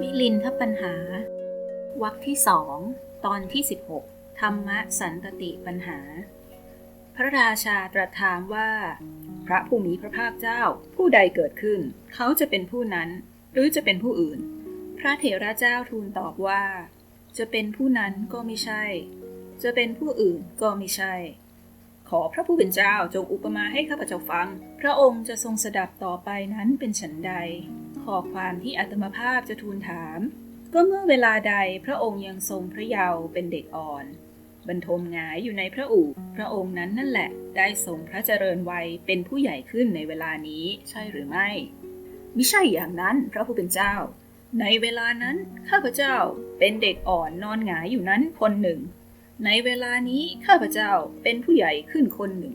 มิลินทปัญหา วรรคที่สองตอนที่ 16 ธรรมะสันตติปัญหา พระราชาตรัสถามว่า พระผู้มีพระภาคเจ้า ผู้ใดเกิดขึ้น เขาจะเป็นผู้นั้น หรือจะเป็นผู้อื่น พระเถระเจ้าทูลตอบว่า จะเป็นผู้นั้นก็ไม่ใช่ จะเป็นผู้อื่นก็ไม่ใช่ อพระผู้เป็นเจ้าจงอุปมาให้ข้าพเจ้าฟัง พระองค์จะทรงสดับต่อไปนั้นเป็นฉันใดขอความที่อัตมภาพจะทูลถาม ก็เมื่อเวลาใดพระองค์ยังทรงพระเยาว์เป็นเด็กอ่อน บรรทมงายอยู่ในพระอู่พระองค์นั้นนั่นแหละ ได้ทรงพระเจริญวัยเป็นผู้ใหญ่ขึ้นในเวลานี้ใช่หรือไม่มิใช่อย่างนั้นพระผู้เป็นเจ้า ในเวลานั้นข้าพเจ้าเป็นเด็กอ่อนนอนหงายอยู่นั้นคนหนึ่ง ในเวลานี้ข้าพเจ้าเป็นผู้ใหญ่ขึ้นคนหนึ่ง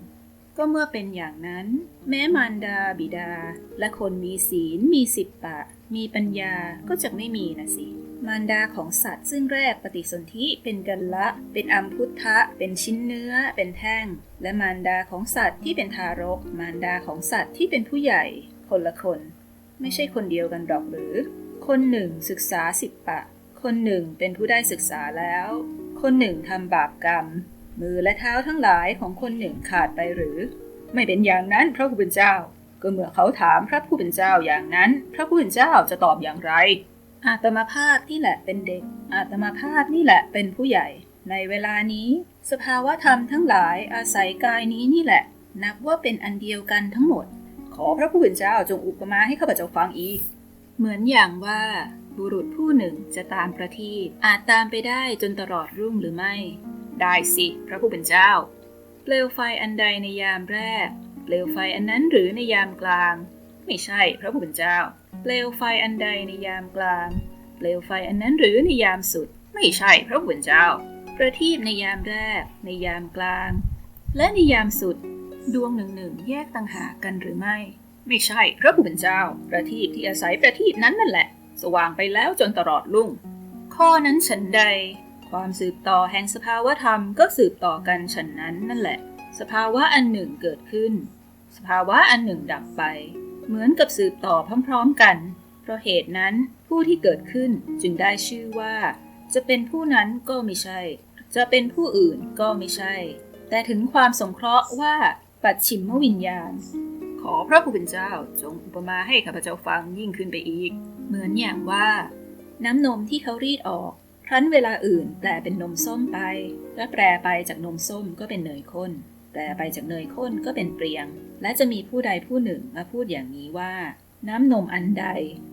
ก็เมื่อเป็นอย่างนั้น แม้มารดาบิดา และคนมีศีลมีสิบปะ มีปัญญาก็จะไม่มีนะสิมารดาของสัตว์ซึ่งแรกปฏิสนธิเป็นกันละ เป็นอัมพุทธะ เป็นชิ้นเนื้อ เป็นแท่ง และมารดาของสัตว์ที่เป็นทารก มารดาของสัตว์ที่เป็นผู้ใหญ่ คนละคน ไม่ใช่คนเดียวกันหรอกหรือ คนหนึ่งศึกษาสิบปะ คนหนึ่งเป็นผู้ได้ศึกษาแล้ว คนหนึ่งทำบาปกรรม มือและเท้าทั้งหลายของคนหนึ่งขาดไปหรือ ไม่เป็นอย่างนั้นพระผู้เป็นเจ้า ก็เมื่อเขาถามพระผู้เป็นเจ้าอย่างนั้น พระผู้เป็นเจ้าจะตอบอย่างไร อาตมาภาพนี่แหละเป็นเด็ก อาตมาภาพนี่แหละเป็นผู้ใหญ่ ในเวลานี้ สภาวะธรรมทั้งหลายอาศัยกายนี้นี่แหละ นับว่าเป็นอันเดียวกันทั้งหมด ขอพระผู้เป็นเจ้าจงอุปมาให้ข้าพเจ้าฟังอีก เหมือนอย่างว่า บุรุษผู้หนึ่งจะตามประทีปอาจตามไปได้จนตลอดรุ่งหรือไม่ ได้สิ พระผู้เป็นเจ้า เปลวไฟอันใดในยามแรก เปลวไฟอันนั้นหรือในยามกลาง ไม่ใช่ พระผู้เป็นเจ้า เปลวไฟอันใดในยามกลาง เปลวไฟอันนั้นหรือในยามสุด ไม่ใช่ พระผู้เป็นเจ้า ประทีปในยามแรก ในยามกลาง และในยามสุด ดวงหนึ่งหนึ่งแยกต่างหากกันหรือไม่ ไม่ใช่ พระผู้เป็นเจ้า ประทีปที่อาศัยประทีปนั้นนั่นแหละ สว่างไปแล้วจนตลอดรุ่ง ข้อนั้นฉันใด ความสืบต่อแห่งสภาวะธรรมก็สืบต่อกันฉันนั้นนั่นแหละ สภาวะอันหนึ่งเกิดขึ้น สภาวะอันหนึ่งดับไป เหมือนกับสืบต่อพร้อมๆกัน เพราะเหตุนั้นผู้ที่เกิดขึ้นจึงได้ชื่อว่า จะเป็นผู้นั้นก็ไม่ใช่ จะเป็นผู้อื่นก็ไม่ใช่ แต่ถึงความสงเคราะห์ว่าปัจฉิมวิญญาณ ขอพระผู้เป็นเจ้าจงอุปมาให้ข้าพเจ้าฟังยิ่งขึ้นไปอีก เหมือนอย่างว่า น้ำนมที่เขารีดออก ครั้นเวลาอื่นแปลเป็นนมส้มไป และแปลไปจากนมส้มก็เป็นเนยข้น แปลไปจากเนยข้นก็เป็นเปรียง และจะมีผู้ใดผู้หนึ่งมาพูดอย่างนี้ว่า น้ำนมอันใด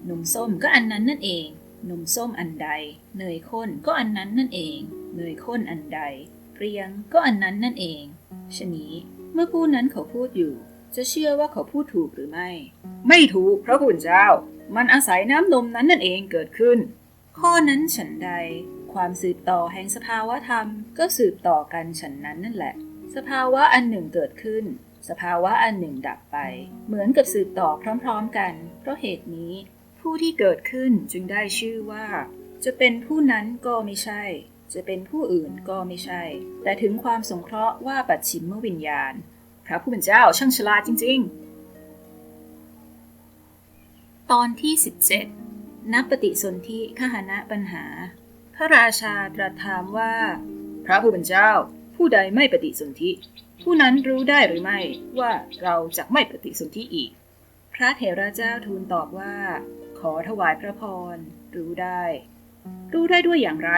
นมส้มก็อันนั้นนั่นเอง นมส้มอันใด เนยข้นก็อันนั้นนั่นเอง เนยข้นอันใด เปรียงก็อันนั้นนั่นเองชนี้เมื่อผู้นั้นเขาพูดอยู่ จะเชื่อว่าเขาพูดถูกหรือไม่ ไม่ถูกพระคุณเจ้า มันอาศัยน้ำนมนั้นนั่นเองเกิดขึ้น ข้อนั้นฉันใด ความสืบต่อแห่งสภาวะธรรม ก็สืบต่อกันฉันนั้นนั่นแหละ สภาวะอันหนึ่งเกิดขึ้น สภาวะอันหนึ่งดับไป เหมือนกับสืบต่อพร้อมๆกัน เพราะเหตุนี้ ผู้ที่เกิดขึ้นจึงได้ชื่อว่า จะเป็นผู้นั้นก็ไม่ใช่ จะเป็นผู้อื่นก็ไม่ใช่ แต่ถึงความสงเคราะห์ว่าปัจฉิมวิญญาณ พระผู้เป็นเจ้าช่างฉลาดจริง ๆ ตอนที่ 17 นับปฏิสนธิขหานะปัญหา พระราชาตรัสถามว่า พระผู้เป็นเจ้า ผู้ใดไม่ปฏิสนธิ ผู้นั้นรู้ได้หรือไม่ว่าเราจะไม่ปฏิสนธิอีก พระเถระเจ้าทูลตอบว่า ขอถวายพระพร รู้ได้ รู้ได้ด้วยอย่างไร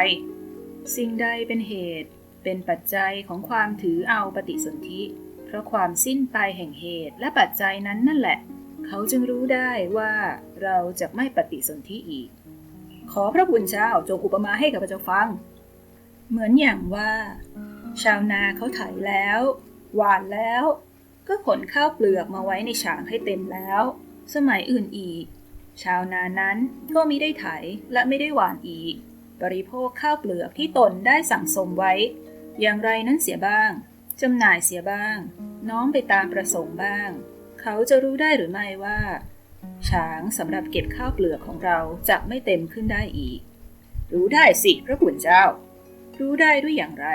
สิ่งใดเป็นเหตุ เป็นปัจจัยของความถือเอาปฏิสนธิ เพราะความสิ้นไปแห่งเหตุและปัจจัยนั้นนั่นแหละ เขาจึงรู้ได้ว่าเราจะไม่ปฏิสนธิอีก ขอพระบุญเจ้าจงอุปมาให้กับพระเจ้าฟัง เหมือนอย่างว่า ชาวนาเขาไถแล้ว หวานแล้ว ก็ขนข้าวเปลือกมาไว้ในฉางให้เต็มแล้ว สมัยอื่นอีก ชาวนานั้นก็ไม่ได้ไถและไม่ได้หวานอีก บริโภคข้าวเปลือกที่ตนได้สั่งสมไว้ อย่างไรนั้นเสียบ้างจำหน่ายเสียบ้าง น้อมไปตามประสงค์บ้าง เขาจะรู้ได้หรือไม่ว่าช้างสำหรับเก็บข้าวเปลือกของเราจะไม่เต็มขึ้นได้อีก รู้ได้สิพระคุณเจ้า รู้ได้ด้วยอย่างไร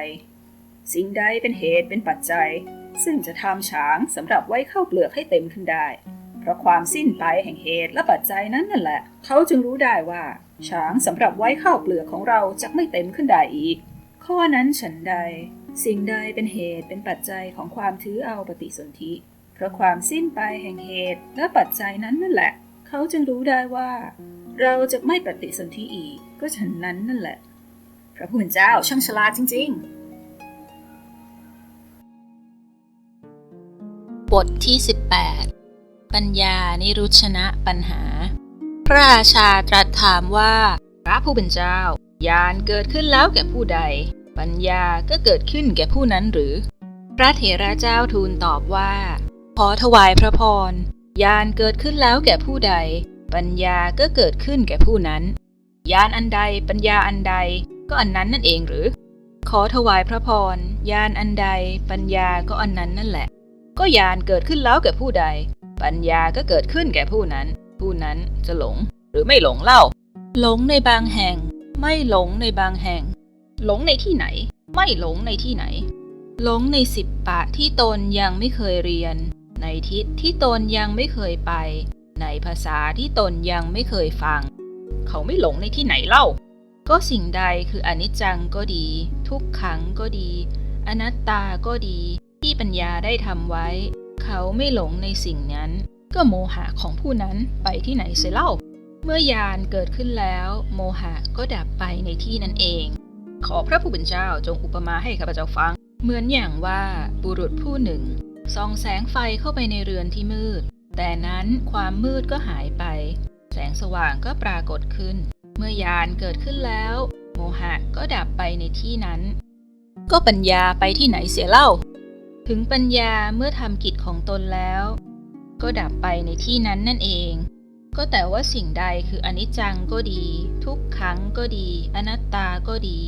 สิ่งใดเป็นเหตุเป็นปัจจัย ซึ่งจะทำช้างสำหรับไว้ข้าวเปลือกให้เต็มขึ้นได้ เพราะความสิ้นไปแห่งเหตุและปัจจัยนั้นนั่นแหละ เขาจึงรู้ได้ว่าช้างสำหรับไว้ข้าวเปลือกของเราจะไม่เต็มขึ้นได้อีก ข้อนั้นฉันใด สิ่งใดเป็นเหตุเป็นปัจจัยของความถือเอาปฏิสนธิ ราะความสิ้นไปแห่งเหตุและปัจจัยนั้นนั่นแหละ เขาจึงรู้ได้ว่า เราจะไม่ปฏิสนธิอีก ก็ฉันนั้นนั่นแหละ พระผู้เป็นเจ้าช่างฉลาดจริงบทที่ 18 ปัญญานิรุชนะปัญหา พระราชาตรัสถามว่า พระผู้เป็นเจ้ายานเกิดขึ้นแล้วแก่ผู้ใด ปัญญาก็เกิดขึ้นแก่ผู้นั้นหรือ พระเถระเจ้าทูลตอบว่า ขอถวายพระพรยานเกิดขึ้นแล้วแก่ผู้ใด ปัญญาก็เกิดขึ้นแก่ผู้นั้นยานอันใดปัญญาอันใดก็อันนั้นนั่นเองหรือ ขอถวายพระพรยานอันใด ปัญญาก็อันนั้นนั่นแหละ ก็ยานเกิดขึ้นแล้วแก่ผู้ใด ปัญญาก็เกิดขึ้นแก่ผู้นั้น ผู้นั้นจะหลงหรือไม่หลงเล่า หลงในบางแห่ง ไม่หลงในบางแห่ง หลงในที่ไหน ไม่หลงในที่ไหน หลงในสิบปะที่ตนยังไม่เคยเรียน ในทิศที่ตนยังไม่เคยไป ในภาษาที่ตนยังไม่เคยฟัง เขาไม่หลงในที่ไหนเล่า ก็สิ่งใดคืออนิจจังก็ดี ทุกขังก็ดี อนัตตาก็ดี ที่ปัญญาได้ทำไว้ เขาไม่หลงในสิ่งนั้น ก็โมหะของผู้นั้นไปที่ไหนเสียเล่า เมื่อยานเกิดขึ้นแล้ว โมหะก็ดับไปในที่นั้นเอง ขอพระผู้เป็นเจ้าจงอุปมาให้ข้าพเจ้าฟังเหมือนอย่างว่าบุรุษผู้หนึ่ง ส่องแสงไฟเข้าไปในเรือนที่มืด แต่นั้นความมืดก็หายไป แสงสว่างก็ปรากฏขึ้น เมื่อยานเกิดขึ้นแล้ว โมหะก็ดับไปในที่นั้น ก็ปัญญาไปที่ไหนเสียเล่า ถึงปัญญาเมื่อทำกิจของตนแล้ว ก็ดับไปในที่นั้นนั่นเอง ก็แต่ว่าสิ่งใดคืออนิจจังก็ดี ทุกขังก็ดี อนัตตาก็ดี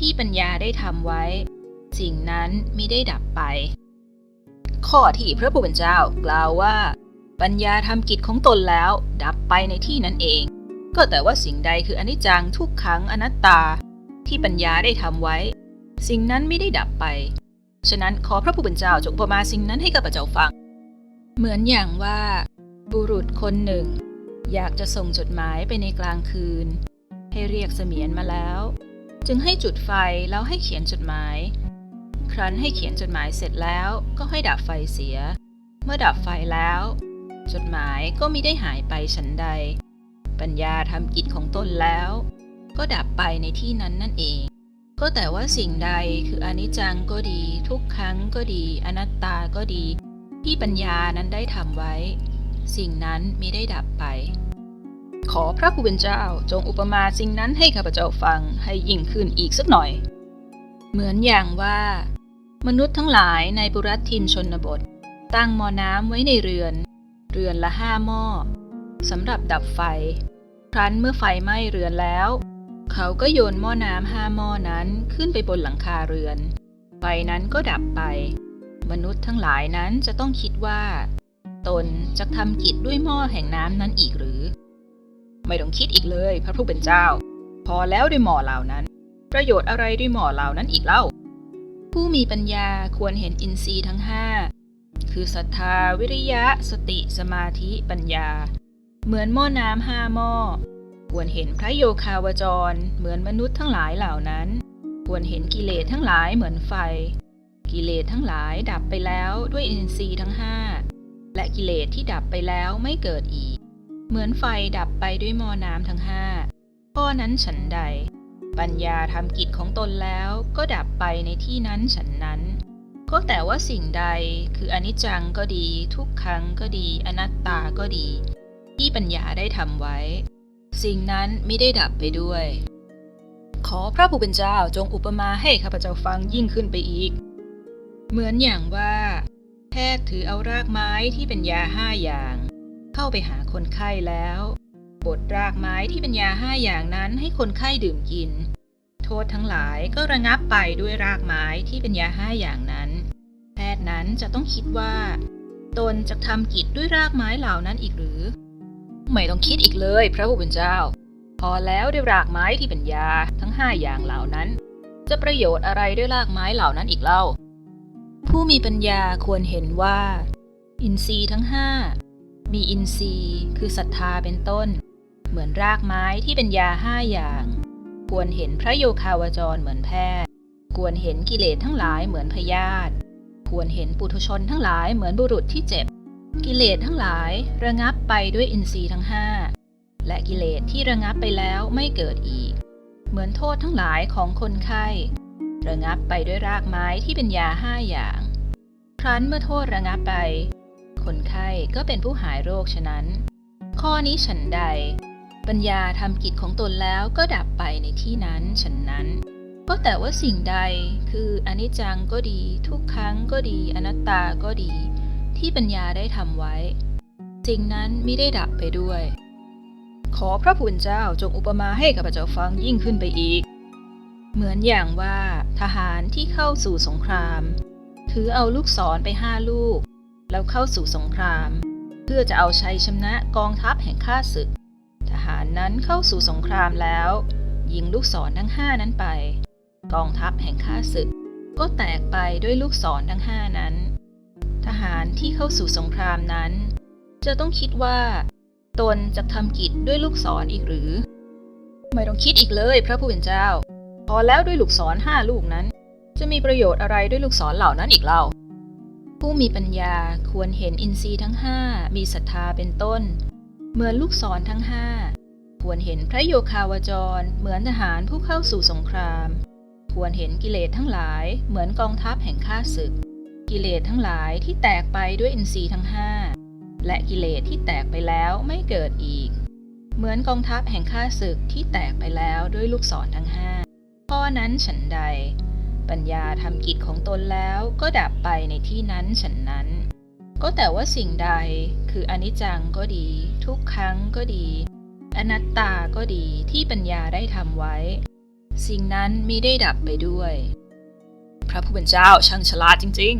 ที่ปัญญาได้ทำไว้ สิ่งนั้นไมิได้ดับไป ข้อที่พระผู้เป็นเจ้ากล่าวว่า ปัญญาทำกิจของตนแล้ว ดับไปในที่นั้นเอง ก็แต่ว่าสิ่งใดคืออนิจจังทุกขังอนัตตา ที่ปัญญาได้ทำไว้ สิ่งนั้นไม่ได้ดับไป ฉะนั้นขอพระผู้เป็นเจ้าจงอุปมาสิ่งนั้นให้กับพระเจ้าฟัง เหมือนอย่างว่า บุรุษคนหนึ่ง อยากจะส่งจดหมายไปในกลางคืน ให้เรียกเสมียนมาแล้ว จึงให้จุดไฟแล้วให้เขียนจดหมาย ครั้นให้เขียนจดหมายเสร็จแล้วก็ให้ดับไฟเสีย เมื่อดับไฟแล้ว จดหมายก็มิได้หายไปฉันใด ปัญญาทำกิจของตนแล้ว ก็ดับไปในที่นั้นนั่นเอง ก็แต่ว่าสิ่งใดคืออนิจจังก็ดี ทุกครั้งก็ดี อนัตตาก็ดี ที่ปัญญานั้นได้ทำไว้ สิ่งนั้นมิได้ดับไปขอพระผู้เป็นเจ้าจงอุปมาสิ่งนั้นให้ข้าพเจ้าฟังให้ยิ่งขึ้นอีกสักหน่อย เหมือนอย่างว่า มนุษย์ทั้งหลายในบุรัตินชนบท ตั้งหม้อน้ำไว้ในเรือน เรือนละห้าหม้อสำหรับดับไฟ ครั้นเมื่อไฟไหม้เรือนแล้ว เขาก็โยนหม้อน้ำห้าหม้อนั้นขึ้นไปบนหลังคาเรือน ไฟนั้นก็ดับไป มนุษย์ทั้งหลายนั้นจะต้องคิดว่า ตนจะทำกิจด้วยหม้อแห่งน้ำนั้นอีกหรือ ไม่ต้องคิดอีกเลย พระผู้เป็นเจ้า พอแล้วด้วยหม้อเหล่านั้น ประโยชน์อะไรด้วยหม้อเหล่านั้นอีกเล่า ผู้มีปัญญาควรเห็นอินทรีย์ทั้งห้าคือศรัทธาวิริยะ สติสมาธิปัญญา เหมือนหม้อน้ำห้าหม้อ ควรเห็นพระโยคาวจร เหมือนมนุษย์ทั้งหลายเหล่านั้น ควรเห็นกิเลสทั้งหลายเหมือนไฟ กิเลสทั้งหลายดับไปแล้วด้วยอินทรีย์ทั้งห้าและกิเลสที่ดับไปแล้วไม่เกิดอีก เหมือนไฟดับไปด้วยหม้อน้ำทั้งห้าข้อนั้นฉันใด ปัญญาทำกิจของตนแล้วก็ดับไปในที่นั้นฉันนั้น ก็แต่ว่าสิ่งใดคืออนิจจังก็ดี ทุกครั้งก็ดี อนัตตาก็ดี ที่ปัญญาได้ทำไว้ สิ่งนั้นไม่ได้ดับไปด้วย ขอพระผู้เป็นเจ้าจงอุปมาให้ข้าพเจ้าฟังยิ่งขึ้นไปอีก เหมือนอย่างว่า แพทย์ถือเอารากไม้ที่เป็นยาห้าอย่าง เข้าไปหาคนไข้แล้ว บดรากไม้ที่เป็นยาห้าอย่างนั้นให้คนไข้ดื่มกิน โทษทั้งหลายก็ระงับไปด้วยรากไม้ที่เป็นยาห้าอย่างนั้น แพทย์นั้นจะต้องคิดว่า ตนจะทำกิจด้วยรากไม้เหล่านั้นอีกหรือ ไม่ต้องคิดอีกเลย พระผู้เป็นเจ้า พอแล้วด้วยรากไม้ที่เป็นยาทั้งห้าอย่างเหล่านั้น จะประโยชน์อะไรด้วยรากไม้เหล่านั้นอีกเล่า ผู้มีปัญญาควรเห็นว่า อินทรีย์ทั้งห้ามีอินทรีย์คือศรัทธาเป็นต้น เหมือนรากไม้ที่เป็นยาห้าอย่าง ควรเห็นพระโยคาวจรเหมือนแพทย์ ควรเห็นกิเลสทั้งหลายเหมือนพยาธิควรเห็นปุถุชนทั้งหลายเหมือนบุรุษที่เจ็บ กิเลสทั้งหลายระงับไปด้วยอินทรีย์ทั้งห้าและกิเลสที่ระงับไปแล้วไม่เกิดอีก เหมือนโทษทั้งหลายของคนไข้ ระงับไปด้วยรากไม้ที่เป็นยาห้าอย่าง ครั้นเมื่อโทษระงับไป คนไข้ก็เป็นผู้หายโรคฉะนั้น ข้อนี้ฉันใด ปัญญาทำกิจของตนแล้วก็ดับไปในที่นั้นฉันนั้น ก็แต่ว่าสิ่งใดคืออนิจจังก็ดี ทุกครั้งก็ดี อนัตตาก็ดี ที่ปัญญาได้ทำไว้ สิ่งนั้นไมิได้ดับไปด้วย ขอพระผู้เป็นเจ้าจงอุปมาให้กับพระเจ้าฟังยิ่งขึ้นไปอีก เหมือนอย่างว่าทหารที่เข้าสู่สงคราม ถือเอาลูกศรไปห้าลูก แล้วเข้าสู่สงคราม เพื่อจะเอาชัยชนะกองทัพแห่งข้าศึก ทหารนั้นเข้าสู่สงครามแล้ว ยิงลูกศรทั้งห้านั้นไป กองทัพแห่งข้าศึก ก็แตกไปด้วยลูกศรทั้งห้านั้น ทหารที่เข้าสู่สงครามนั้น จะต้องคิดว่า ตนจะทำกิจด้วยลูกศรออีกหรือ ไม่ต้องคิดอีกเลยพระผู้เป็นเจ้า พอแล้วด้วยลูกศรห้าลูกนั้น จะมีประโยชน์อะไรด้วยลูกศรเหล่านั้นอีกเล่าผู้มีปัญญาควรเห็นอินทรีย์ทั้งห้ามีศรัทธาเป็นต้น เหมือนลูกศรทั้งห้าควรเห็นพระโยคาวจร เหมือนทหารผู้เข้าสู่สงคราม ควรเห็นกิเลสทั้งหลาย เหมือนกองทัพแห่งข้าศึก กิเลสทั้งหลายที่แตกไปด้วยอินทรีย์ทั้งห้าและกิเลสที่แตกไปแล้วไม่เกิดอีก เหมือนกองทัพแห่งข้าศึกที่แตกไปแล้วด้วยลูกศรทั้งห้าข้อนั้นฉันใด ปัญญาทำกิจของตนแล้วก็ดับไปในที่นั้นฉันนั้น ก็แต่ว่าสิ่งใดคืออนิจจังก็ดี ทุกครั้งก็ดี อนัตตาก็ดีที่ปัญญาได้ทำไว้ สิ่งนั้นมิได้ดับไปด้วย พระผู้เป็นเจ้าช่างฉลาดจริง